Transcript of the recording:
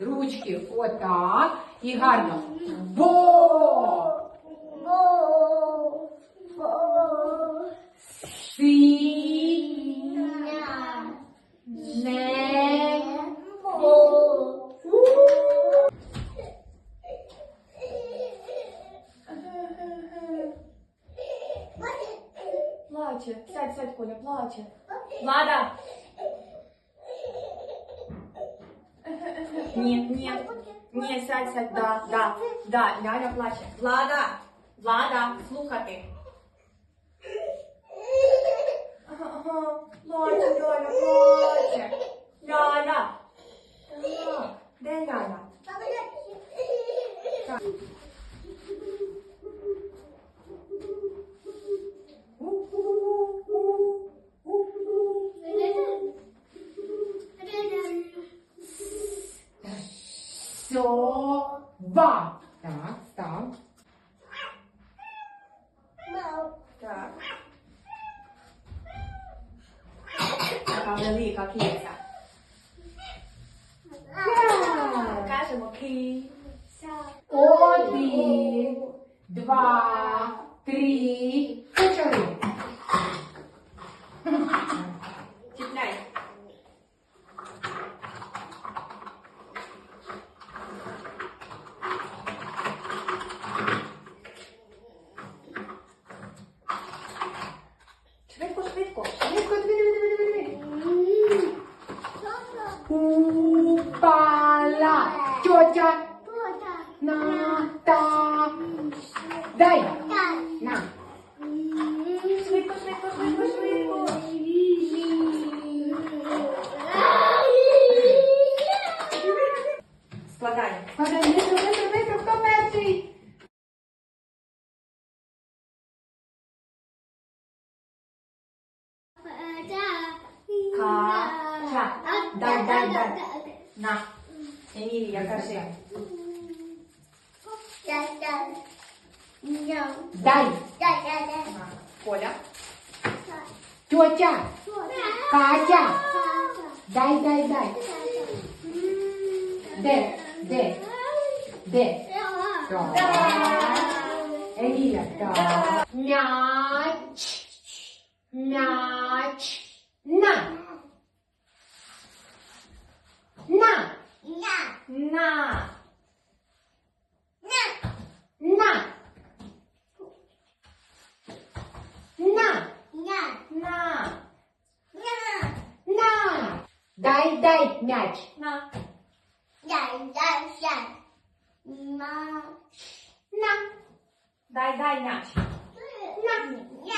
Ручки отак. І гарно. Бо. Си. Не. Плаче. Сядь, сядь, Коля, плаче. Влада. Ні, ні. Ні, сядь, сядь, да, да, да, Ляля плаче. Влада, Влада, слухати. Ага, ага, плаче, Ляля, плаче. Ляля. Так, Де Ляля? Сова. Так, став. Так. Така велика киця. Кажемо киця. Один, два, три. Тетя. На. Та. Дай. На. Швидко, швидко, швидко, швидко. Складаємо. Складай, бистро, бистро, бистро, хто перший? Кача. Дай, дай, дай. На. Емілія, кажи. Дай. На. Коля. Тетя. Катя. Дай, дай, дай. Де? Де? Де? Так. Еміля, так. Мяч. Мяч. На. На. На. На. На. На. На. Дай, дай мяч. На. На. Дай, дай мяч. На. На.